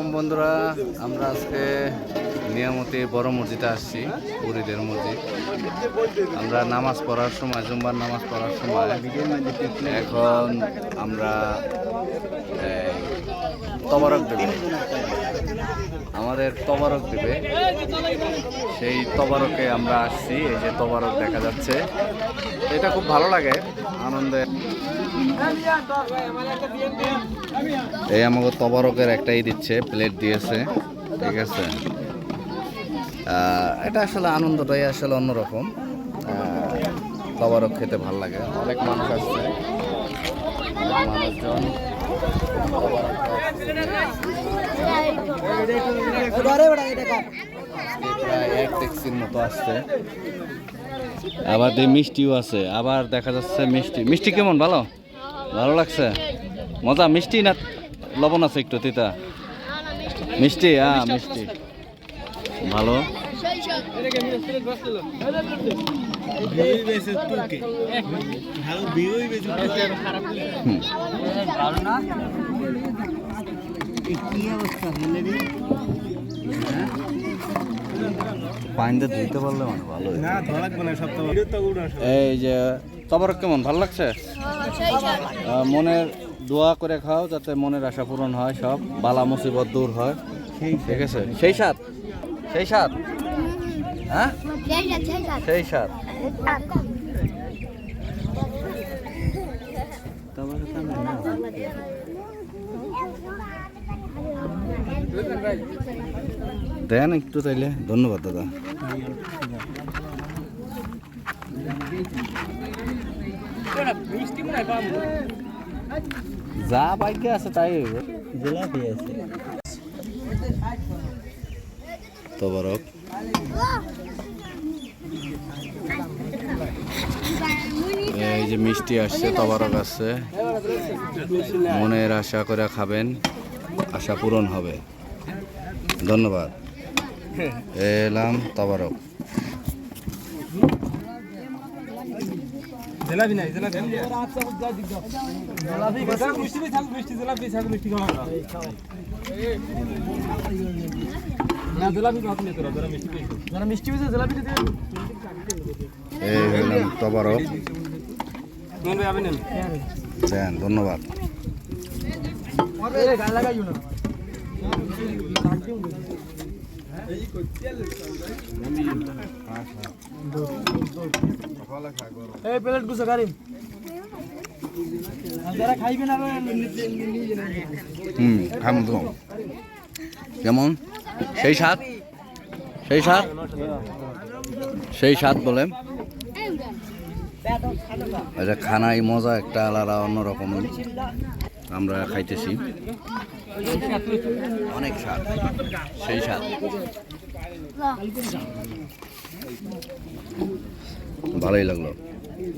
আলাইকুম বন্ধুরা, আমরা আজকে নিয়ামতির বড় মসজিদে আসছি, পুরীদের মসজিদ। আমরা নামাজ পড়ার সময় জুম্বার নামাজ পড়ার সময় এখন আমরা তবারক দেবে। আমাদের তবারক দেবে। সেই তবারকে আমরা আসছি, এই যে তবারক দেখা যাচ্ছে। এটা খুব ভালো লাগে, আনন্দে। এই আমাকে তবারকের একটাই দিচ্ছে প্লেট দিয়েছে, ঠিক আছে? এটা আসলে আনন্দটাই আসলে অন্যরকম। তবারক খেতে ভালো লাগে। অনেক মানুষ আসছে। মানুষজন আবার দিয়ে মিষ্টিও আছে, আবার দেখা যাচ্ছে মিষ্টি। মিষ্টি কেমন, ভালো? ভালো লাগছে? মজা? মিষ্টি না লবণ আছে একটু, তিতা? মিষ্টি হ্যাঁ মিষ্টি। ভালো? পানিতে ধুইতে পারলে মানে ভালো না ধরা লাগবে না সপ্তাহ এই যে তবরক কেমন ভালো লাগছে? মনের দোয়া করে খাও যাতে মনের আশা পূরণ হয় সব বালা মুসিবত দূর হয়। ঠিক আছে? সেই সাত সেই সাত হ্যাঁ? সেই সাত দেন একটু তাইলে। ধন্যবাদ, দাদা। যা বাইকে আছে তাই জিলাপি আছে। তবরক। এই যে মিষ্টি আসছে, তবরক আসছে। মনের আশা করে খাবেন। আশা পূরণ হবে। ধন্যবাদ। এলাম তবরক। জিলাপি নাই জিলাপি জিলাপি মিষ্টি থাক মিষ্টি জিলাপি থাক মিষ্টি খাওয়া না জিলাপি খাওয়া নিতে তোরা তোরা মিষ্টি যারা মিষ্টি পেয়েছে জিলাপি দিতে এই হলাম তবরক। নেন ভাই আপনি নেন। দেন ধন্যবাদ। এই প্লেট গুছো, গাড়ি। যারা হুম, খাম তো। কেমন? সেই স্বাদ? সেই স্বাদ? সেই স্বাদ বলে আচ্ছা খানাই মজা একটা আলাদা, অন্যরকম। আমরা খাইতেছি। অনেক স্বাদ। সেই স্বাদ। ভালোই লাগল।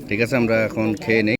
ঠিক আছে আমরা এখন খেয়ে নেই।